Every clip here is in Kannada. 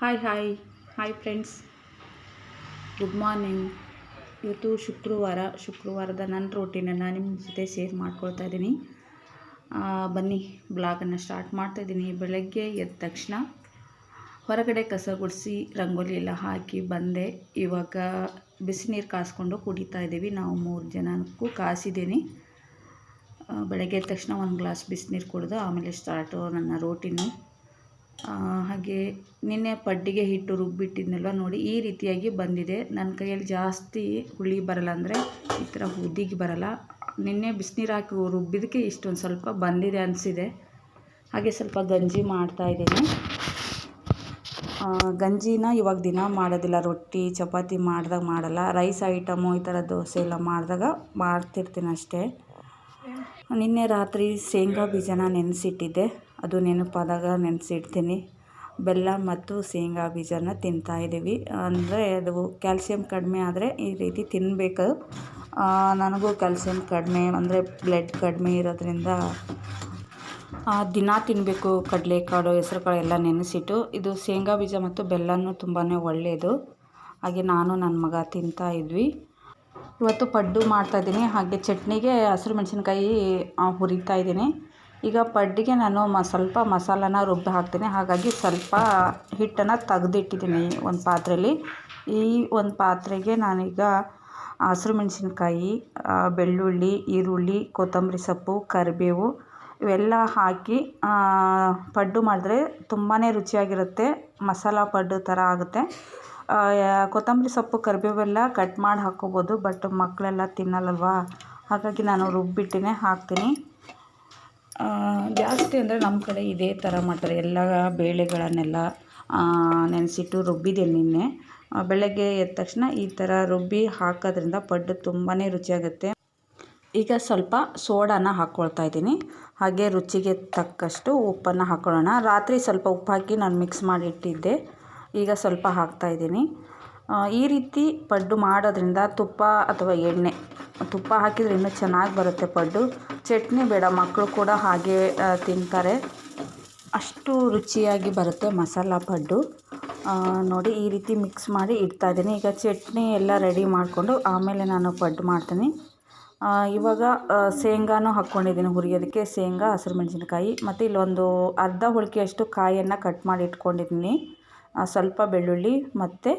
Hi hi hi friends good morning ಇವತ್ತು ಶುಕ್ರವಾರ, ಶುಕ್ರವಾರದ ನನ್ನ ರೋಟಿನೆಲ್ಲ ನಿಮ್ಮ ಜೊತೆ ಶೇರ್ ಮಾಡ್ಕೊಳ್ತಾ ಇದ್ದೀನಿ ಬನ್ನಿ ಬ್ಲಾಗನ್ನು ಸ್ಟಾರ್ಟ್ ಮಾಡ್ತಾ ಇದ್ದೀನಿ ಬೆಳಗ್ಗೆ ಎದ್ದ ತಕ್ಷಣ ಹೊರಗಡೆ ಕಸ ಗುಡಿಸಿ, ರಂಗೋಲಿ ಎಲ್ಲ ಹಾಕಿ ಬಂದೆ. ಇವಾಗ ಬಿಸಿನೀರು ಕಾಸ್ಕೊಂಡು ಕುಡಿತಾ ಇದ್ದೀವಿ ನಾವು ಮೂರು ಜನಕ್ಕೂ ಕಾಸಿದ್ದೀನಿ ಬೆಳಗ್ಗೆ ಎದ್ದ ತಕ್ಷಣ ಒಂದು ಗ್ಲಾಸ್ ಬಿಸಿನೀರು ಕುಡಿದು ಆಮೇಲೆ ಸ್ಟಾರ್ಟು ನನ್ನ ರೋಟೀನು ಹಾಗೆ ನಿನ್ನೆ ಪಡ್ಡಿಗೆ ಹಿಟ್ಟು ರುಬ್ಬಿಟ್ಟಿದ್ನಲ್ವ ನೋಡಿ, ಈ ರೀತಿಯಾಗಿ ಬಂದಿದೆ. ನನ್ನ ಕೈಯಲ್ಲಿ ಜಾಸ್ತಿ ಹುಳಿ ಬರಲ್ಲ ಅಂದರೆ ಈ ಥರ ಉದ್ದಿಗೆ ಬರಲ್ಲ. ನಿನ್ನೆ ಬಿಸಿನೀರು ಹಾಕಿ ರುಬ್ಬಿದ್ದಕ್ಕೆ ಇಷ್ಟೊಂದು ಸ್ವಲ್ಪ ಬಂದಿದೆ ಅನಿಸಿದೆ. ಹಾಗೆ ಸ್ವಲ್ಪ ಗಂಜಿ ಮಾಡ್ತಾಯಿದ್ದೀನಿ ಗಂಜಿನ ಇವಾಗ ದಿನ ಮಾಡೋದಿಲ್ಲ. ರೊಟ್ಟಿ, ಚಪಾತಿ ಮಾಡಿದಾಗ ಮಾಡಲ್ಲ. ರೈಸ್ ಐಟಮು, ಈ ಥರ ದೋಸೆ ಎಲ್ಲ ಮಾಡಿದಾಗ ಮಾಡ್ತಿರ್ತೀನಿ ಅಷ್ಟೇ. ನಿನ್ನೆ ರಾತ್ರಿ ಶೇಂಗಾ ಬೀಜನ ನೆನೆಸಿಟ್ಟಿದ್ದೆ. ಅದು ನೆನಪಾದಾಗ ನೆನೆಸಿಡ್ತೀನಿ. ಬೆಲ್ಲ ಮತ್ತು ಶೇಂಗಾ ಬೀಜನ ತಿಂತಾಯಿದ್ದೀವಿ ಅಂದರೆ ಅದು ಕ್ಯಾಲ್ಸಿಯಂ ಕಡಿಮೆ ಆದರೆ ಈ ರೀತಿ ತಿನ್ನಬೇಕು ನನಗೂ ಕ್ಯಾಲ್ಸಿಯಂ ಕಡಿಮೆ, ಅಂದರೆ ಬ್ಲಡ್ ಕಡಿಮೆ ಇರೋದ್ರಿಂದ ದಿನ ತಿನ್ನಬೇಕು ಕಡಲೆಕಾಳು, ಹೆಸರುಕಾಳು ಎಲ್ಲ ನೆನೆಸಿಟ್ಟು, ಇದು ಶೇಂಗಾ ಬೀಜ ಮತ್ತು ಬೆಲ್ಲನೂ ತುಂಬಾ ಒಳ್ಳೆಯದು ಹಾಗೆ ನಾನು ನನ್ನ ಮಗ ತಿಂತಾ ಇದ್ವಿ. ಇವತ್ತು ಪಡ್ಡು ಮಾಡ್ತಾಯಿದ್ದೀನಿ ಹಾಗೆ ಚಟ್ನಿಗೆ ಹಸಿರು ಮೆಣಸಿನ್ಕಾಯಿ ಹುರಿತಾ ಇದ್ದೀನಿ. ಈಗ ಪಡ್ಡಿಗೆ ನಾನು ಮ, ಸ್ವಲ್ಪ ಮಸಾಲನ ರುಬ್ಬಿ ಹಾಕ್ತೀನಿ. ಹಾಗಾಗಿ ಸ್ವಲ್ಪ ಹಿಟ್ಟನ್ನು ತೆಗ್ದಿಟ್ಟಿದ್ದೀನಿ ಒಂದು ಪಾತ್ರೆಯಲ್ಲಿ ಈ ಒಂದು ಪಾತ್ರೆಗೆ ನಾನೀಗ ಹಸಿರು ಮೆಣಸಿನ್ಕಾಯಿ ಬೆಳ್ಳುಳ್ಳಿ, ಈರುಳ್ಳಿ, ಕೊತ್ತಂಬರಿ ಸೊಪ್ಪು, ಕರಿಬೇವು ಇವೆಲ್ಲ ಹಾಕಿ ಪಡ್ಡು ಮಾಡಿದ್ರೆ ತುಂಬಾ ರುಚಿಯಾಗಿರುತ್ತೆ. ಮಸಾಲ ಪಡ್ಡು ಥರ ಆಗುತ್ತೆ. ಕೊತ್ತಂಬರಿ ಸೊಪ್ಪು ಕರಿಬೇವೆಲ್ಲ ಕಟ್ ಮಾಡಿ ಹಾಕ್ಕೋಬೋದು ಬಟ್ ಮಕ್ಕಳೆಲ್ಲ ತಿನ್ನಲ್ಲವಾ ಹಾಗಾಗಿ ನಾನು ರುಬ್ಬಿಟ್ಟಿನೇ ಹಾಕ್ತೀನಿ. ಜಾಸ್ತಿ ಅಂದರೆ ನಮ್ಮ ಕಡೆ ಇದೇ ಥರ ಮಾಡ್ತಾರೆ. ಎಲ್ಲ ಬೇಳೆಗಳನ್ನೆಲ್ಲ ನೆನೆಸಿಟ್ಟು ರುಬ್ಬಿದೆ ನಿನ್ನೆ. ಬೆಳಗ್ಗೆ ಎದ್ದ ತಕ್ಷಣ ಈ ಥರ ರುಬ್ಬಿ ಹಾಕೋದ್ರಿಂದ ಪಡ್ಡು ತುಂಬಾ ರುಚಿಯಾಗುತ್ತೆ. ಈಗ ಸ್ವಲ್ಪ ಸೋಡಾನ ಹಾಕ್ಕೊಳ್ತಾ ಇದ್ದೀನಿ. ಹಾಗೆ ರುಚಿಗೆ ತಕ್ಕಷ್ಟು ಉಪ್ಪನ್ನು ಹಾಕ್ಕೊಳ್ಳೋಣ ರಾತ್ರಿ ಸ್ವಲ್ಪ ಉಪ್ಪು ಹಾಕಿ ನಾನು ಮಿಕ್ಸ್ ಮಾಡಿಟ್ಟಿದ್ದೆ ಈಗ ಸ್ವಲ್ಪ ಹಾಕ್ತಾಯಿದ್ದೀನಿ ಈ ರೀತಿ ಪಡ್ಡು ಮಾಡೋದ್ರಿಂದ ತುಪ್ಪ ಅಥವಾ ಎಣ್ಣೆ ತುಪ್ಪ ಹಾಕಿದರೆ ಇನ್ನೂ ಚೆನ್ನಾಗಿ ಬರುತ್ತೆ ಪಡ್ಡು. ಚಟ್ನಿ ಬೇಡ ಮಕ್ಕಳು ಕೂಡ ಹಾಗೆ ತಿಂತಾರೆ. ಅಷ್ಟು ರುಚಿಯಾಗಿ ಬರುತ್ತೆ ಮಸಾಲ ಪಡ್ಡು. ನೋಡಿ ಈ ರೀತಿ ಮಿಕ್ಸ್ ಮಾಡಿ ಇಡ್ತಾ ಇದ್ದೀನಿ. ಈಗ ಚಟ್ನಿ ಎಲ್ಲ ರೆಡಿ ಮಾಡಿಕೊಂಡು ಆಮೇಲೆ ನಾನು ಪಡ್ಡು ಮಾಡ್ತೀನಿ. ಇವಾಗ ಶೇಂಗಾನು ಹಾಕ್ಕೊಂಡಿದ್ದೀನಿ ಹುರಿಯೋದಕ್ಕೆ. ಶೇಂಗಾ, ಹಸಿರು ಮೆಣಸಿನಕಾಯಿ, ಮತ್ತು ಇಲ್ಲೊಂದು ಅರ್ಧ ಹುಳಿಕೆಯಷ್ಟು ಕಾಯನ್ನು ಕಟ್ ಮಾಡಿ ಇಟ್ಕೊಂಡಿದ್ದೀನಿ. ಸ್ವಲ್ಪ ಬೆಳ್ಳುಳ್ಳಿ, ಮತ್ತು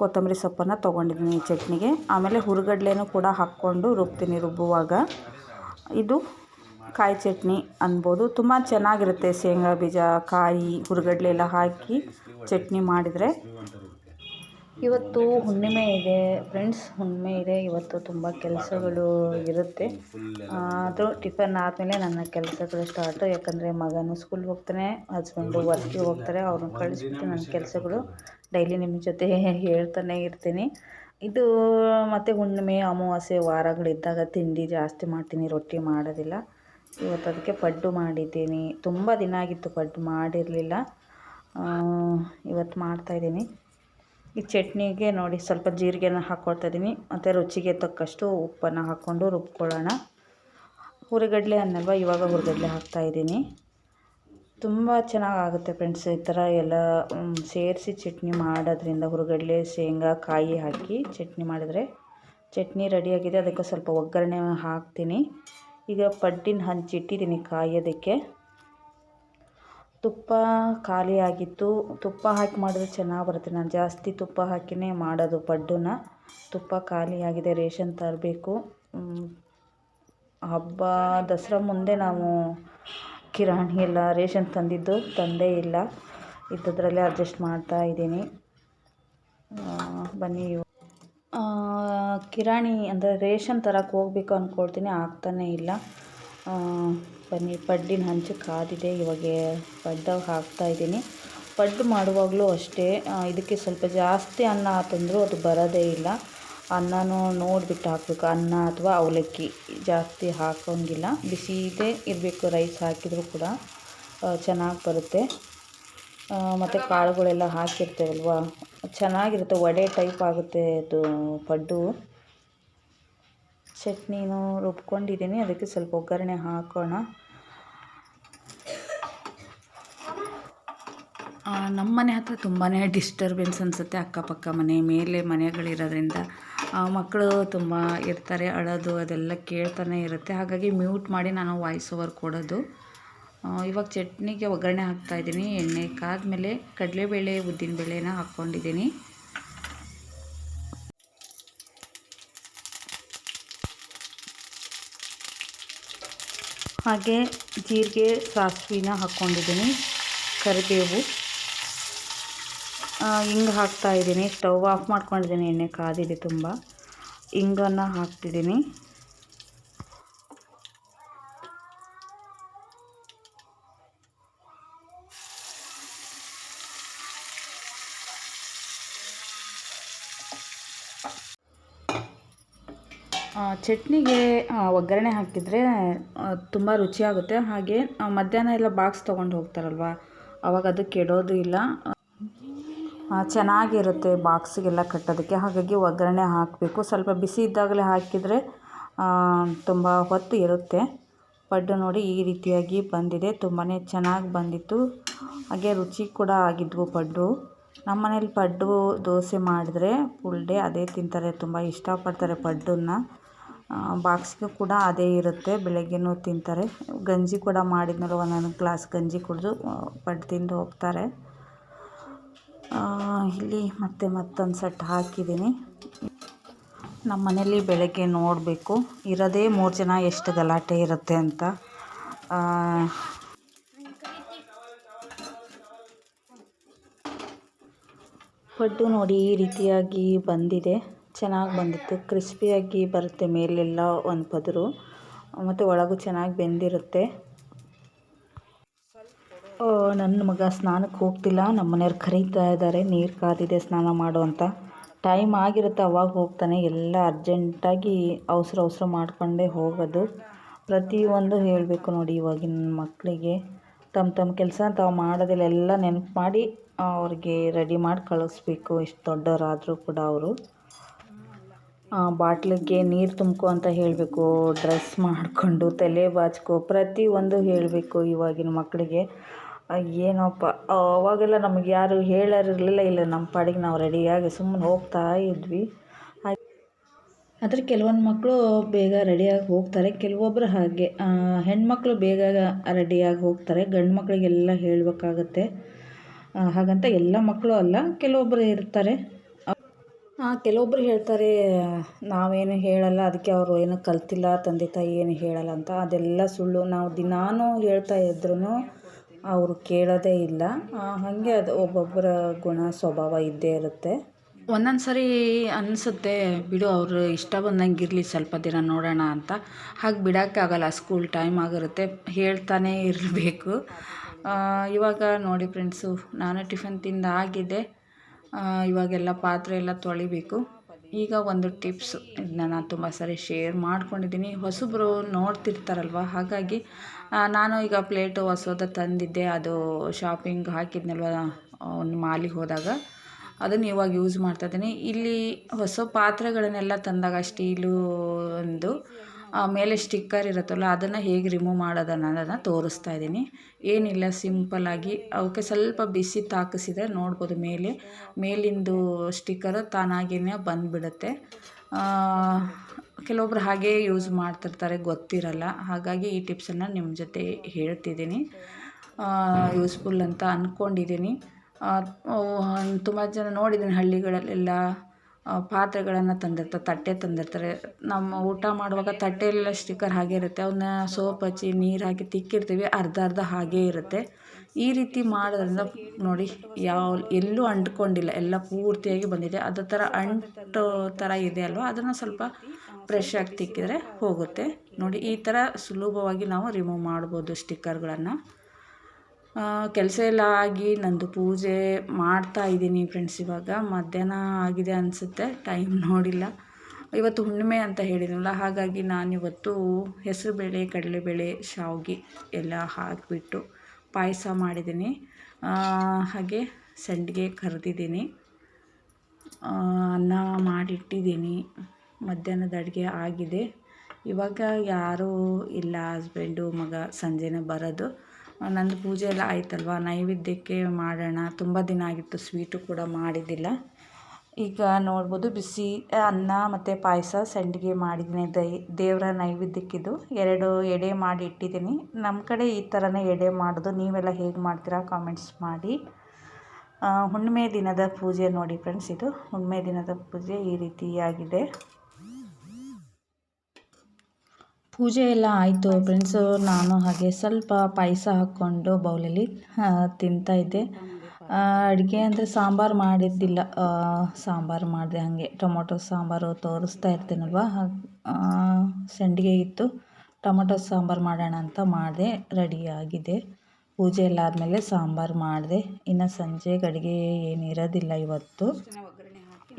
ಕೊತ್ತಂಬರಿ ಸೊಪ್ಪನ್ನು ತೊಗೊಂಡಿದ್ದೀನಿ ಚಟ್ನಿಗೆ. ಆಮೇಲೆ ಹುರ್ಗಡ್ಲೆನೂ ಕೂಡ ಹಾಕ್ಕೊಂಡು ರುಬ್ತೀನಿ, ರುಬ್ಬುವಾಗ. ಇದು ಕಾಯಿ ಚಟ್ನಿ ಅನ್ಬೋದು. ತುಂಬ ಚೆನ್ನಾಗಿರುತ್ತೆ ಶೇಂಗಾ ಬೀಜ, ಕಾಯಿ, ಹುರುಗಡಲೆ ಎಲ್ಲ ಹಾಕಿ ಚಟ್ನಿ ಮಾಡಿದರೆ. ಇವತ್ತು ಹುಣ್ಣಿಮೆ ಇದೆ ಫ್ರೆಂಡ್ಸ್ ಹುಣ್ಣಿಮೆ ಇದೆ. ಇವತ್ತು ತುಂಬ ಕೆಲಸಗಳು ಇರುತ್ತೆ. ಆದರೂ ಟಿಫನ್ ಆದಮೇಲೆ ನನ್ನ ಕೆಲಸಗಳು ಸ್ಟಾರ್ಟು ಯಾಕಂದರೆ ಮಗನು ಸ್ಕೂಲ್ಗೆ ಹೋಗ್ತಾನೆ ಹಸ್ಬೆಂಡು ವರ್ಕಿಗೆ ಹೋಗ್ತಾರೆ. ಅವ್ರನ್ನ ಕಳಿಸ್ಬಿಟ್ಟು ನನ್ನ ಕೆಲಸಗಳು ಡೈಲಿ ನಿಮ್ಮ ಜೊತೆ ಹೇಳ್ತಾನೆ ಇರ್ತೀನಿ. ಇದು ಮತ್ತು ಹುಣ್ಣಿಮೆ, ಅಮಾವಾಸ್ಯೆ ವಾರಗಳಿದ್ದಾಗ ತಿಂಡಿ ಜಾಸ್ತಿ ಮಾಡ್ತೀನಿ, ರೊಟ್ಟಿ ಮಾಡೋದಿಲ್ಲ. ಇವತ್ತು ಅದಕ್ಕೆ ಪಡ್ಡು ಮಾಡಿದ್ದೀನಿ. ತುಂಬ ದಿನ ಆಗಿತ್ತು ಪಡ್ಡು ಮಾಡಿರಲಿಲ್ಲ. ಇವತ್ತು ಮಾಡ್ತಾಯಿದ್ದೀನಿ ಈ ಚಟ್ನಿಗೆ ನೋಡಿ ಸ್ವಲ್ಪ ಜೀರಿಗೆನ ಹಾಕ್ಕೊಳ್ತಾ ಇದ್ದೀನಿ. ಮತ್ತು ರುಚಿಗೆ ತಕ್ಕಷ್ಟು ಉಪ್ಪನ್ನು ಹಾಕ್ಕೊಂಡು ರುಬ್ಕೊಳ್ಳೋಣ. ಹುರಿಗಡಲೆ ಅನ್ನಲ್ವ? ಇವಾಗ ಹುರಿಗಡಲೆ ಹಾಕ್ತಾಯಿದ್ದೀನಿ ತುಂಬ ಚೆನ್ನಾಗಾಗುತ್ತೆ ಫ್ರೆಂಡ್ಸ್ ಈ ಥರ ಎಲ್ಲ ಸೇರಿಸಿ ಚಟ್ನಿ ಮಾಡೋದ್ರಿಂದ ಹುರಿಗಡಲೆ, ಶೇಂಗಾ, ಕಾಯಿ ಹಾಕಿ ಚಟ್ನಿ ಮಾಡಿದರೆ ಚಟ್ನಿ ರೆಡಿಯಾಗಿದೆ ಅದಕ್ಕೆ ಸ್ವಲ್ಪ ಒಗ್ಗರಣೆ ಹಾಕ್ತೀನಿ. ಈಗ ಪಡ್ಡಿನ ಹಂಚಿಟ್ಟಿದ್ದೀನಿ ಕಾಯೋದಕ್ಕೆ ತುಪ್ಪ ಖಾಲಿಯಾಗಿತ್ತು ತುಪ್ಪ ಹಾಕಿ ಮಾಡಿದ್ರೆ ಚೆನ್ನಾಗಿ ಬರುತ್ತೆ. ನಾನು ಜಾಸ್ತಿ ತುಪ್ಪ ಹಾಕಿನೇ ಮಾಡೋದು ಪಡ್ಡುನ. ತುಪ್ಪ ಖಾಲಿಯಾಗಿದೆ ರೇಷನ್ ತರಬೇಕು. ಹಬ್ಬ, ದಸರಾ ಮುಂದೆ ನಾವು ಕಿರಾಣಿ ಎಲ್ಲ ರೇಷನ್ ತಂದಿದ್ದು, ತಂದೇ ಇಲ್ಲ. ಇದ್ದದ್ರಲ್ಲೇ ಅಡ್ಜಸ್ಟ್ ಮಾಡ್ತಾ ಇದ್ದೀನಿ. ಬನ್ನಿ ಕಿರಾಣಿ ಅಂದರೆ ರೇಷನ್ ತರಕ್ಕೆ ಹೋಗ್ಬೇಕು ಅಂದ್ಕೊಳ್ತೀನಿ ಆಗ್ತಾನೇ ಇಲ್ಲ. ಬನ್ನಿ. ಪಡ್ಡಿನ ಹಂಚು ಕಾದಿದೆ. ಇವಾಗ ಪಡ್ಡ ಹಾಕ್ತಾ ಇದ್ದೀನಿ. ಪಡ್ಡು ಮಾಡುವಾಗಲೂ ಅಷ್ಟೇ. ಇದಕ್ಕೆ ಸ್ವಲ್ಪ ಜಾಸ್ತಿ ಅನ್ನ ಆತಂದರೂ ಅದು ಬರೋದೇ ಇಲ್ಲ. ಅನ್ನನೂ ನೋಡಿಬಿಟ್ಟು ಹಾಕಬೇಕು. ಅನ್ನ ಅಥವಾ ಅವಲಕ್ಕಿ. ಜಾಸ್ತಿ ಹಾಕೋಂಗಿಲ್ಲ. ಬಿಸಿದೇ ಇರಬೇಕು. ರೈಸ್ ಹಾಕಿದರೂ ಕೂಡ ಚೆನ್ನಾಗಿ ಬರುತ್ತೆ. ಮತ್ತು ಕಾಳುಗಳೆಲ್ಲ ಹಾಕಿರ್ತೇವಲ್ವ? ಚೆನ್ನಾಗಿರುತ್ತೆ. ವಡೆ ಟೈಪ್ ಆಗುತ್ತೆ ಅದು ಪಡ್ಡು. ಚಟ್ನಿನೂ ರುಬ್ಕೊಂಡಿದ್ದೀನಿ. ಅದಕ್ಕೆ ಸ್ವಲ್ಪ ಒಗ್ಗರಣೆ ಹಾಕೋಣ. ನಮ್ಮ ಮನೆ ಹತ್ರ ತುಂಬಾ ಡಿಸ್ಟರ್ಬೆನ್ಸ್ ಅನಿಸುತ್ತೆ, ಅಕ್ಕಪಕ್ಕ ಮನೆ, ಮೇಲೆ ಮನೆಗಳಿರೋದ್ರಿಂದ. ಮಕ್ಕಳು ತುಂಬ ಇರ್ತಾರೆ, ಅಳೋದು ಅದೆಲ್ಲ ಕೇಳ್ತಾನೆ ಇರುತ್ತೆ. ಹಾಗಾಗಿ ಮ್ಯೂಟ್ ಮಾಡಿ ನಾನು ವಾಯ್ಸ್ ಓವರ್ ಕೊಡೋದು. ಇವಾಗ ಚಟ್ನಿಗೆ ಒಗ್ಗರಣೆ ಹಾಕ್ತಾಯಿದ್ದೀನಿ ಎಣ್ಣೆ ಕಾದ ಮೇಲೆ ಕಡಲೆಬೇಳೆ, ಉದ್ದಿನಬೇಳೆನ ಹಾಕ್ಕೊಂಡಿದ್ದೀನಿ. ಹಾಗೆ ಜೀರಿಗೆ ಸಾಸಿವೆನ ಹಾಕ್ಕೊಂಡಿದ್ದೀನಿ, ಕರಿಬೇವು. ಹಿಂಗೆ ಹಾಕ್ತಾ ಇದ್ದೀನಿ. ಸ್ಟವ್ ಆಫ್ ಮಾಡ್ಕೊಂಡಿದ್ದೀನಿ, ಎಣ್ಣೆ ಕಾದಿದೆ ತುಂಬ. ಹಿಂಗನ್ನು ಹಾಕ್ತಿದ್ದೀನಿ. ಚಟ್ನಿಗೆ ಒಗ್ಗರಣೆ ಹಾಕಿದರೆ ತುಂಬ ರುಚಿಯಾಗುತ್ತೆ. ಹಾಗೆ ಮಧ್ಯಾಹ್ನ ಎಲ್ಲ ಬಾಕ್ಸ್ ತೊಗೊಂಡು ಹೋಗ್ತಾರಲ್ವ, ಅವಾಗ ಅದು ಕೆಡೋದು ಇಲ್ಲ. ಚೆನ್ನಾಗಿರುತ್ತೆ ಬಾಕ್ಸಿಗೆಲ್ಲ ಕಟ್ಟೋದಕ್ಕೆ. ಹಾಗಾಗಿ ಒಗ್ಗರಣೆ ಹಾಕಬೇಕು. ಸ್ವಲ್ಪ ಬಿಸಿ ಇದ್ದಾಗಲೇ ಹಾಕಿದರೆ ತುಂಬ ಹೊತ್ತು ಇರುತ್ತೆ. ಪಡ್ಡು ನೋಡಿ ಈ ರೀತಿಯಾಗಿ ಬಂದಿದೆ. ತುಂಬಾ ಚೆನ್ನಾಗಿ ಬಂದಿತ್ತು. ಹಾಗೆ ರುಚಿ ಕೂಡ ಆಗಿದ್ವು ಪಡ್ಡು. ನಮ್ಮ ಮನೇಲಿ ಪಡ್ಡು ದೋಸೆ ಮಾಡಿದ್ರೆ ಫುಲ್ ಡೇ ಅದೇ ತಿಂತಾರೆ. ತುಂಬ ಇಷ್ಟಪಡ್ತಾರೆ ಪಡ್ಡನ್ನ. ಬಾಕ್ಸ್ಗೂ ಕೂಡ ಅದೇ ಇರುತ್ತೆ. ಬೆಳಗ್ಗೆಯೂ ತಿಂತಾರೆ. ಗಂಜಿ ಕೂಡ ಮಾಡಿದ್ಮೇಲೆ ಒಂದೊಂದು ಗ್ಲಾಸ್ ಗಂಜಿ ಕುಡಿದು ಪಡ್ಡು ತಿಂದು ಹೋಗ್ತಾರೆ. ಇಲ್ಲಿ ಮತ್ತೆ ಮತ್ತೊಂದು ಸೆಟ್ ಹಾಕಿದ್ದೀನಿ. ನಮ್ಮ ಮನೇಲಿ ಬೆಳಗ್ಗೆ ನೋಡಬೇಕು. ಇರೋದೇ ಮೂರು ಜನ ಎಷ್ಟು ಗಲಾಟೆ ಇರುತ್ತೆ ಅಂತ. ಪಡ್ಡು ನೋಡಿ ಈ ರೀತಿಯಾಗಿ ಬಂದಿದೆ. ಚೆನ್ನಾಗಿ ಬಂದಿತ್ತು. ಕ್ರಿಸ್ಪಿಯಾಗಿ ಬರುತ್ತೆ ಮೇಲೆಲ್ಲ ಒಂದು ಪದರು. ಮತ್ತು ಒಳಗೂ ಚೆನ್ನಾಗಿ ಬೆಂದಿರುತ್ತೆ. ನನ್ನ ಮಗ ಸ್ನಾನಕ್ಕೆ ಹೋಗ್ತಿಲ್ಲ. ನಮ್ಮ ಮನೆಯವ್ರು ಕರೀತಾ ಇದ್ದಾರೆ. ನೀರು ಕಾದಿದೆ ಸ್ನಾನ ಮಾಡು ಅಂತ. ಟೈಮ್ ಆಗಿರುತ್ತೆ, ಅವಾಗ ಹೋಗ್ತಾನೆ. ಎಲ್ಲ ಅರ್ಜೆಂಟಾಗಿ ಅವಸರ ಅವಸರ ಮಾಡ್ಕೊಂಡೇ ಹೋಗೋದು. ಪ್ರತಿಯೊಂದು ಹೇಳಬೇಕು ನೋಡಿ ಇವಾಗಿನ ಮಕ್ಕಳಿಗೆ. ತಮ್ಮ ತಮ್ಮ ಕೆಲಸ ತಾವು ಮಾಡೋದಿಲ್ಲ. ಎಲ್ಲ ನೆನಪು ಮಾಡಿ ಅವ್ರಿಗೆ ರೆಡಿ ಮಾಡಿ ಕಳಿಸ್ಬೇಕು. ಎಷ್ಟು ದೊಡ್ಡವರಾದರೂ ಕೂಡ ಅವರು. ಬಾಟ್ಲಿಗೆ ನೀರು ತುಂಬ್ಕೊ ಅಂತ ಹೇಳಬೇಕು. ಡ್ರೆಸ್ ಮಾಡಿಕೊಂಡು ತಲೆ ಬಾಚ್ಕೊ ಒಂದು ಹೇಳಬೇಕು ಇವಾಗಿನ ಮಕ್ಕಳಿಗೆ ಏನೋಪ್ಪ ಅವಾಗೆಲ್ಲ ನಮಗೆ ಯಾರು ಹೇಳೋರಿರಲಿಲ್ಲ. ಇಲ್ಲ ನಮ್ಮ ಪಾಡಿಗೆ ನಾವು ರೆಡಿಯಾಗಿ ಸುಮ್ಮನೆ ಹೋಗ್ತಾ ಇದ್ವಿ. ಆದರೆ ಕೆಲವೊಂದು ಮಕ್ಕಳು ಬೇಗ ರೆಡಿಯಾಗಿ ಹೋಗ್ತಾರೆ. ಕೆಲವೊಬ್ಬರು ಹಾಗೆ. ಹೆಣ್ಮಕ್ಳು ಬೇಗ ರೆಡಿಯಾಗಿ ಹೋಗ್ತಾರೆ. ಗಂಡು ಮಕ್ಕಳಿಗೆಲ್ಲ ಹೇಳಬೇಕಾಗತ್ತೆ. ಹಾಗಂತ ಎಲ್ಲ ಮಕ್ಕಳು ಅಲ್ಲ ಕೆಲವೊಬ್ಬರು ಇರ್ತಾರೆ. ಕೆಲವೊಬ್ಬರು ಹೇಳ್ತಾರೆ, ನಾವೇನು ಹೇಳಲ್ಲ, ಅದಕ್ಕೆ ಅವರು ಏನು ಕಲ್ತಿಲ್ಲ, ತಂದೆ ತಾಯಿ ಏನು ಹೇಳಲ್ಲ ಅಂತ. ಅದೆಲ್ಲ ಸುಳ್ಳು. ನಾವು ದಿನಾನೂ ಹೇಳ್ತಾ ಇದ್ರೂ ಅವರು ಕೇಳೋದೇ ಇಲ್ಲ. ಹಾಗೆ ಅದು ಒಬ್ಬೊಬ್ಬರ ಗುಣ, ಸ್ವಭಾವ ಇದ್ದೇ ಇರುತ್ತೆ. ಒಂದೊಂದು ಸರಿ ಅನಿಸುತ್ತೆ, ಬಿಡು, ಅವರು ಇಷ್ಟ ಬಂದಂಗೆ ಇರಲಿ ಸ್ವಲ್ಪ ದಿನ ನೋಡೋಣ ಅಂತ. ಹಾಗೆ ಬಿಡೋಕ್ಕಾಗಲ್ಲ, ಸ್ಕೂಲ್ ಟೈಮ್ ಆಗಿರುತ್ತೆ, ಹೇಳ್ತಾನೇ ಇರಬೇಕು. ಇವಾಗ ನೋಡಿ ಫ್ರೆಂಡ್ಸು, ನಾನು ಟಿಫನ್ ತಿಂದು ಆಗಿದೆ ಇವಾಗೆಲ್ಲ ಪಾತ್ರೆ ಎಲ್ಲ ತೊಳಿಬೇಕು. ಈಗ ಒಂದು ಟಿಪ್ಸು ಇದನ್ನ ನಾನು ತುಂಬ ಸರಿ ಶೇರ್ ಮಾಡ್ಕೊಂಡಿದ್ದೀನಿ. ಹೊಸಬ್ರು ನೋಡ್ತಿರ್ತಾರಲ್ವ? ಹಾಗಾಗಿ ನಾನು ಈಗ ಪ್ಲೇಟು ಹೊಸದ ತಂದಿದ್ದೆ. ಅದು ಶಾಪಿಂಗ್ ಹಾಕಿದ್ನಲ್ವ, ಒಂದು ಮಾಲಿಗೆ ಹೋದಾಗ. ಅದನ್ನು ಇವಾಗ ಯೂಸ್ ಮಾಡ್ತಾಯಿದ್ದೀನಿ ಇಲ್ಲಿ ಹೊಸ ಪಾತ್ರೆಗಳನ್ನೆಲ್ಲ ತಂದಾಗ ಸ್ಟೀಲು ಒಂದು ಮೇಲೆ ಸ್ಟಿಕ್ಕರ್ ಇರುತ್ತಲ್ಲ, ಅದನ್ನು ಹೇಗೆ ರಿಮೂವ್ ಮಾಡೋದು ಅನ್ನೋದನ್ನು ತೋರಿಸ್ತಾ ಇದ್ದೀನಿ. ಏನಿಲ್ಲ ಸಿಂಪಲ್ಲಾಗಿ ಅವಕ್ಕೆ ಸ್ವಲ್ಪ ಬಿಸಿ ತಾಕಿಸಿದ್ರೆ ನೋಡ್ಬೋದು ಮೇಲೆ. ಮೇಲಿಂದು ಸ್ಟಿಕ್ಕರು ತಾನಾಗಿಯೇ ಬಂದುಬಿಡುತ್ತೆ. ಕೆಲವೊಬ್ರು ಹಾಗೇ ಯೂಸ್ ಮಾಡ್ತಿರ್ತಾರೆ, ಗೊತ್ತಿರಲ್ಲ. ಹಾಗಾಗಿ ಈ ಟಿಪ್ಸನ್ನು ನಿಮ್ಮ ಜೊತೆ ಹೇಳ್ತಿದ್ದೀನಿ. ಯೂಸ್ಫುಲ್ ಅಂತ ಅಂದ್ಕೊಂಡಿದ್ದೀನಿ ತುಂಬ ಜನ ನೋಡಿದ್ದೀನಿ ಹಳ್ಳಿಗಳಲ್ಲೆಲ್ಲ. ಪಾತ್ರೆಗಳನ್ನು ತಂದಿರ್ತಾರೆ ತಟ್ಟೆ ತಂದಿರ್ತಾರೆ. ನಮ್ಮ ಊಟ ಮಾಡುವಾಗ ತಟ್ಟೆಯಲ್ಲೆಲ್ಲ ಸ್ಟಿಕ್ಕರ್ ಹಾಗೆ ಇರುತ್ತೆ. ಅವನ್ನ ಸೋಪ್ ಹಚ್ಚಿ ನೀರು ಹಾಕಿ ತಿಕ್ಕಿರ್ತೀವಿ ಅರ್ಧ ಅರ್ಧ ಹಾಗೇ ಇರುತ್ತೆ. ಈ ರೀತಿ ಮಾಡೋದ್ರಿಂದ ನೋಡಿ, ಯಾವ, ಎಲ್ಲೂ ಅಂಟ್ಕೊಂಡಿಲ್ಲ. ಎಲ್ಲ ಪೂರ್ತಿಯಾಗಿ ಬಂದಿದೆ. ಅದೇ ಥರ ಅಂಟು ಥರ ಇದೆ ಅಲ್ವ? ಅದನ್ನು ಸ್ವಲ್ಪ ಫ್ರೆಶ್ ಆಗಿ ತಿಕ್ಕಿದರೆ ಹೋಗುತ್ತೆ. ನೋಡಿ, ಈ ಥರ ಸುಲಭವಾಗಿ ನಾವು ರಿಮೂವ್ ಮಾಡ್ಬೋದು ಸ್ಟಿಕ್ಕರ್ಗಳನ್ನು ಕೆಲಸ ಎಲ್ಲ ಆಗಿ ನಂದು ಪೂಜೆ ಮಾಡ್ತಾ ಇದ್ದೀನಿ ಫ್ರೆಂಡ್ಸ್ ಇವಾಗ. ಮಧ್ಯಾಹ್ನ ಆಗಿದೆ ಅನಿಸುತ್ತೆ ಟೈಮ್ ನೋಡಿಲ್ಲ. ಇವತ್ತು ಹುಣ್ಣಿಮೆ ಅಂತ ಹೇಳಿದ್ನಲ್ಲ, ಹಾಗಾಗಿ ನಾನಿವತ್ತು ಹೆಸರುಬೇಳೆ ಕಡಲೆಬೇಳೆ ಶಾವಿಗೆ ಎಲ್ಲ ಹಾಕಿಬಿಟ್ಟು ಪಾಯಸ ಮಾಡಿದ್ದೀನಿ. ಹಾಗೆ ಸಂಡಿಗೆ ಕರೆದಿದ್ದೀನಿ. ಅನ್ನ ಮಾಡಿಟ್ಟಿದ್ದೀನಿ. ಮಧ್ಯಾಹ್ನದ ಅಡುಗೆ ಆಗಿದೆ. ಇವಾಗ ಯಾರೂ ಇಲ್ಲ ಹಸ್ಬೆಂಡು ಮಗ ಸಂಜೆನೇ ಬರೋದು. ನಂದು ಪೂಜೆ ಎಲ್ಲ ಆಯ್ತಲ್ವ? ನೈವೇದ್ಯಕ್ಕೆ ಮಾಡೋಣ. ತುಂಬ ದಿನ ಆಗಿತ್ತು ಸ್ವೀಟು ಕೂಡ ಮಾಡಿದ್ದಿಲ್ಲ. ಈಗ ನೋಡ್ಬೋದು ಬಿಸಿ ಅನ್ನ ಮತ್ತು ಪಾಯಸ ಸಂಡಿಗೆ ಮಾಡಿದ್ದೀನಿ. ದೈ, ದೇವರ ನೈವೇದ್ಯಕ್ಕಿದು. ಎರಡು ಎಡೆ ಮಾಡಿ ಇಟ್ಟಿದ್ದೀನಿ. ನಮ್ಮ ಕಡೆ ಈ ಥರನೇ ಎಡೆ ಮಾಡೋದು. ನೀವೆಲ್ಲ ಹೇಗೆ ಮಾಡ್ತೀರಾ ಕಾಮೆಂಟ್ಸ್ ಮಾಡಿ. ಹುಣ್ಣಿಮೆ ದಿನದ ಪೂಜೆ ನೋಡಿ ಫ್ರೆಂಡ್ಸ್ ಇದು. ಹುಣ್ಣಿಮೆ ದಿನದ ಪೂಜೆ ಈ ರೀತಿಯಾಗಿದೆ. ಪೂಜೆ ಎಲ್ಲ ಆಯಿತು ಫ್ರೆಂಡ್ಸು ನಾನು ಹಾಗೆ ಸ್ವಲ್ಪ ಪಾಯಸ ಹಾಕ್ಕೊಂಡು ಬೌಲಲ್ಲಿ ತಿಂತಾ ಇದ್ದೆ. ಅಡುಗೆ ಅಂದರೆ ಸಾಂಬಾರು ಮಾಡಿದ್ದಿಲ್ಲ. ಸಾಂಬಾರು ಮಾಡಿದೆ ಹಾಗೆ. ಟೊಮೊಟೊ ಸಾಂಬಾರು ತೋರಿಸ್ತಾ ಇರ್ತೀನಲ್ವ? ಸಂಡಿಗೆ ಇತ್ತು. ಟೊಮೊಟೊ ಸಾಂಬಾರು ಮಾಡೋಣ ಅಂತ ಮಾಡಿದೆ ರೆಡಿಯಾಗಿದೆ ಪೂಜೆ ಎಲ್ಲ ಆದಮೇಲೆ ಸಾಂಬಾರು ಮಾಡಿದೆ. ಇನ್ನು ಸಂಜೆಗೆ ಅಡುಗೆ ಏನಿರೋದಿಲ್ಲ ಇವತ್ತು.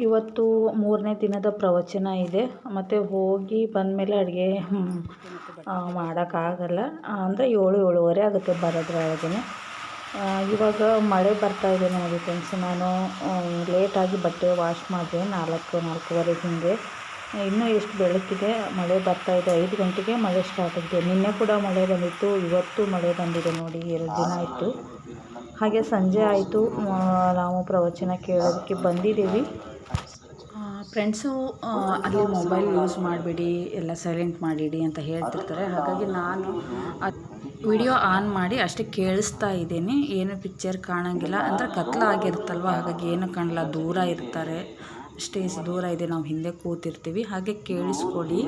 ಇವತ್ತು ಮೂರನೇ ದಿನದ ಪ್ರವಚನ ಇದೆ. ಮತ್ತು ಹೋಗಿ ಬಂದಮೇಲೆ ಅಡುಗೆ ಮಾಡೋಕ್ಕಾಗಲ್ಲ. ಅಂದರೆ ಏಳು, ಏಳುವರೆ ಆಗುತ್ತೆ ಬರೋದ್ರೊಳಗೆ ಇವಾಗ ಮಳೆ ಬರ್ತಾ ಇದೆ ನೋಡಿ ಫ್ರೆಂಡ್ಸ್ ನಾನು ಲೇಟಾಗಿ ಬಟ್ಟೆ ವಾಶ್ ಮಾಡಿದೆ ನಾಲ್ಕು, ನಾಲ್ಕೂವರೆ ಹಿಂದೆ. ಇನ್ನೂ ಎಷ್ಟು ಬೆಳಕಿದೆ? ಮಳೆ ಬರ್ತಾ ಇದೆ. ಐದು ಗಂಟೆಗೆ ಮಳೆ ಸ್ಟಾರ್ಟ್ ಆಗಿದೆ. ನಿನ್ನೆ ಕೂಡ ಮಳೆ ಬಂದಿತ್ತು, ಇವತ್ತು ಮಳೆ ಬಂದಿದೆ ನೋಡಿ, ಎರಡು ದಿನ ಆಯಿತು. ಹಾಗೆ ಸಂಜೆ ಆಯಿತು ನಾವು ಪ್ರವಚನ ಕೇಳೋದಕ್ಕೆ ಬಂದಿದ್ದೀವಿ. ಫ್ರೆಂಡ್ಸು ಅಲ್ಲಿ ಮೊಬೈಲ್ ಯೂಸ್ ಮಾಡಬೇಡಿ ಎಲ್ಲ ಸೈಲೆಂಟ್ ಮಾಡಿಡಿ ಅಂತ ಹೇಳ್ತಿರ್ತಾರೆ. ಹಾಗಾಗಿ ನಾನು ವಿಡಿಯೋ ಆನ್ ಮಾಡಿ ಅಷ್ಟೇ ಕೇಳಿಸ್ತಾ ಇದ್ದೀನಿ. ಏನು ಪಿಕ್ಚರ್ ಕಾಣೋಂಗಿಲ್ಲ. ಅಂದರೆ ಕತ್ಲಾಗಿರುತ್ತಲ್ವ ಹಾಗಾಗಿ ಏನು ಕಾಣಲ್ಲ. ದೂರ ಇರ್ತಾರೆ. ಸ್ಟೇಜ್ ದೂರ ಇದೆ. ನಾವು ಹಿಂದೆ ಕೂತಿರ್ತೀವಿ. ಹಾಗೆ ಕೇಳಿಸ್ಕೊಡಿ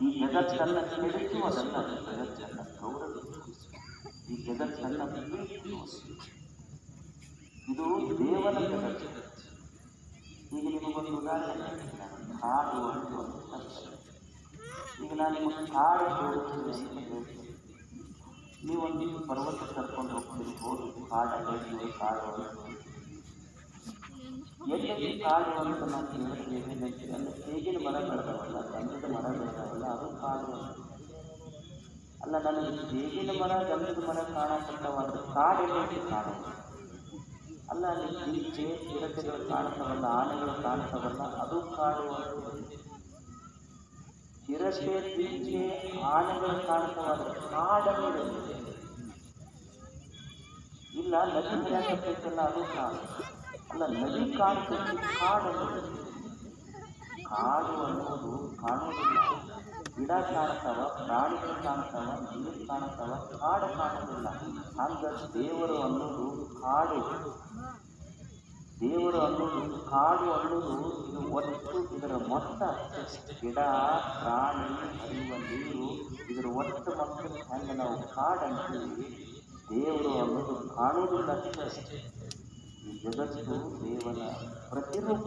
ಈ ಜಗತ್ತನ್ನ ಕೆಡಿಸುವುದಲ್ಲ ಜಗತ್ತನ್ನ ಗೌರವಿಸುವುದು ಈ ಜಗತ್ತನ್ನ ಪ್ರೀತಿಸುವುದು ಇದು ದೇವರ ಜಗತ್ತು ಈಗ ನಿಮಗೊಂದು ಉದಾಹರಣೆ ಹೇಳ್ತೀನಿ. ಹಾಡು ಒಂದು ಒಂದು ಈಗ ನಾನು ನಿಮಗೆ ಹಾಡು ಹೇಳುತ್ತೇನೆ ಅಂತ ಹೇಳ್ತೀನಿ ನೀವೊಂದು ಪರ್ವತ ಕರ್ಕೊಂಡು ಹೋಗ್ತೀರಿ ಹೋಗಿ ಹಾಡು ಹೇಳ್ತೀವಿ ಹಾಡು ಎಲ್ಲೆಲ್ಲಿ ಕಾಡು ಅಂತ ನಾವು ಕೇಳ್ತೀವಿ ಹೇಳ್ತೀವಿ ಅಂದರೆ ಹೇಗಿನ ಮರ ಬೆಳೆದವಲ್ಲ, ಗಂಧದ ಮರ ಬೆಳೆದವಲ್ಲ, ಅದು ಕಾಡು. ಅಲ್ಲ ನನಗೆ ಬೇಗಿನ ಮರ, ಗಂಧದ ಮರ ಕಾಣಕತ್ತವಂದ್ರೆ ಕಾಡೆಲ್ಲಿ ಕಾಡು ಅಲ್ಲ, ಅಲ್ಲಿ ಜಿಂಕೆ ಚಿರತೆಗಳು ಕಾಣಿಸವಲ್ಲ ಆನೆಗಳು ಕಾಣಿಸವಲ್ಲ ಅದು ಕಾಡು ಅಂತ. ಚಿರತೆ ಜಿಂಕೆ ಆನೆಗಳು ಕಾಣಿಸವಾದ ಕಾಡಲ್ಲಿ ಇಲ್ಲ, ನದಿ ಕಾಣ್ತೈತಲ್ಲ ಅದು ಕಾಡು ಅಲ್ಲ, ನದಿ ಕಾಡು ಅನ್ನೋದು. ಕಾಡು ಅನ್ನೋದು ಕಾಣೋದಿಲ್ಲ ಗಿಡ ಕಾಣ್ತಾವ, ಪ್ರಾಣಿಗಳು ಕಾಣ್ತಾವ ನೀರು ಕಾಣ್ತಾವ, ಕಾಡು ಕಾಣೋದಿಲ್ಲ. ಹಂಗ ದೇವರು ಅನ್ನೋದು ಕಾಡು. ದೇವರು ಅನ್ನೋದು ಕಾಡು ಅನ್ನೋದು ಇದು ಒಟ್ಟು ಇದರ ಮೊತ್ತ. ಗಿಡ, ಪ್ರಾಣಿ ಹರಿಯುವ ನೀರು ಇದರ ಒಟ್ಟು ಮೊತ್ತ ಹಂಗೆ ನಾವು ಕಾಡು ಅಂತೀವಿ ದೇವರು ಅನ್ನೋದು ಕಾಣುವುದಿಲ್ಲ ಅಷ್ಟೇ. ಜಗತ್ತು ದೇವರ ಪ್ರತಿರೂಪ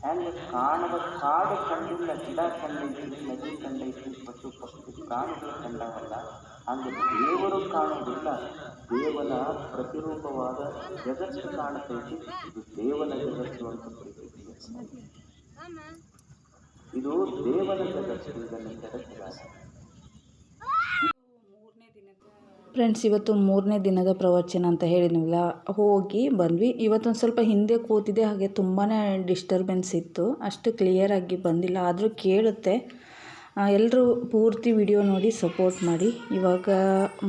ಹ್ಯಾಂಗೆ ಕಾಣದ ಕಾಡು ಕಂಡಿಲ್ಲ ಗಿಡ ಕಂಡೈತಿ ನದಿ ಕಂಡೈತಿ ಪಶು ಪಕ್ಷಿ ಪ್ರಾಣಿಗಳು ಕಂಡವಲ್ಲ. ಹಂಗೆ ದೇವರು ಕಾಣೋದಿಲ್ಲ ದೇವನ ಪ್ರತಿರೂಪವಾದ ಜಗತ್ತು ಕಾಣತೈತಿ ಇದು ದೇವನ ಜಗತ್ತು ಅಂತ ಕರಿತೈತಿ ಇದು ದೇವನ ಜಗತ್ತು ಇದನ್ನು ಜಗತ್ತಿಲ್ಲ ಫ್ರೆಂಡ್ಸ್ ಇವತ್ತು ಮೂರನೇ ದಿನದ ಪ್ರವಚನ ಅಂತ ಹೇಳಿದ್ನಲ್ಲ, ಹೋಗಿ ಬಂದ್ವಿ. ಇವತ್ತೊಂದು ಸ್ವಲ್ಪ ಹಿಂದೆ ಕೂತಿದೆ ಹಾಗೆ ತುಂಬಾ ಡಿಸ್ಟರ್ಬೆನ್ಸ್ ಇತ್ತು. ಅಷ್ಟು ಕ್ಲಿಯರಾಗಿ ಬಂದಿಲ್ಲ, ಆದರೂ ಕೇಳುತ್ತೆ. ಎಲ್ಲರೂ ಪೂರ್ತಿ ವಿಡಿಯೋ ನೋಡಿ ಸಪೋರ್ಟ್ ಮಾಡಿ. ಇವಾಗ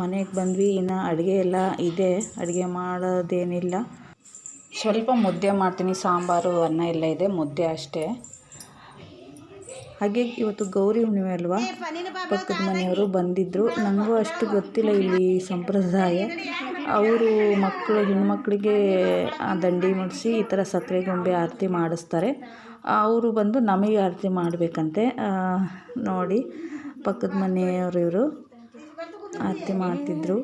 ಮನೆಗೆ ಬಂದ್ವಿ, ಇನ್ನು ಅಡುಗೆ ಎಲ್ಲ ಇದೆ, ಅಡುಗೆ ಮಾಡೋದೇನಿಲ್ಲ. ಸ್ವಲ್ಪ ಮುದ್ದೆ ಮಾಡ್ತೀನಿ, ಸಾಂಬಾರು, ಅನ್ನ ಎಲ್ಲ ಇದೆ, ಮುದ್ದೆ ಅಷ್ಟೇ. ಹಾಗೆ ಇವತ್ತು ಗೌರಿ ಹುಣ್ಣಿಮೆ ಅಲ್ವಾ? ಪಕ್ಕದ ಮನೆಯವರು ಬಂದಿದ್ದರು ನನಗೂ ಅಷ್ಟು ಗೊತ್ತಿಲ್ಲ ಇಲ್ಲಿ ಸಂಪ್ರದಾಯ. ಅವರು ಮಕ್ಕಳು, ಹೆಣ್ಮಕ್ಳಿಗೆ ದಂಡಿ ಮುಡಿಸಿ ಈ ಥರ ಸಕ್ಕರೆ ಗೊಂಬೆ ಆರತಿ ಮಾಡಿಸ್ತಾರೆ. ಅವರು ಬಂದು ನಮಗೆ ಆರತಿ ಮಾಡಬೇಕಂತೆ. ನೋಡಿ, ಪಕ್ಕದ ಮನೆಯವರು ಇವರು ಆರತಿ ಮಾಡ್ತಿದ್ರು.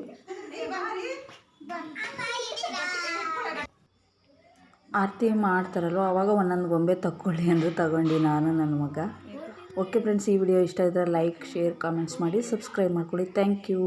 ಆರತಿ ಮಾಡ್ತಾರಲ್ವ? ಆವಾಗ ಒಂದೊಂದು ಗೊಂಬೆ ತಕ್ಕೊಳ್ಳಿ ಅಂದರು ತಗೊಂಡು ನಾನು, ನನ್ನ ಮಗ. ಓಕೆ ಫ್ರೆಂಡ್ಸ್ ಈ ವಿಡಿಯೋ ಇಷ್ಟ ಇದ್ದರೆ ಲೈಕ್ ಶೇರ್ ಕಾಮೆಂಟ್ಸ್ ಮಾಡಿ ಸಬ್ಸ್ಕ್ರೈಬ್ ಮಾಡ್ಕೊಳ್ಳಿ. Thank you.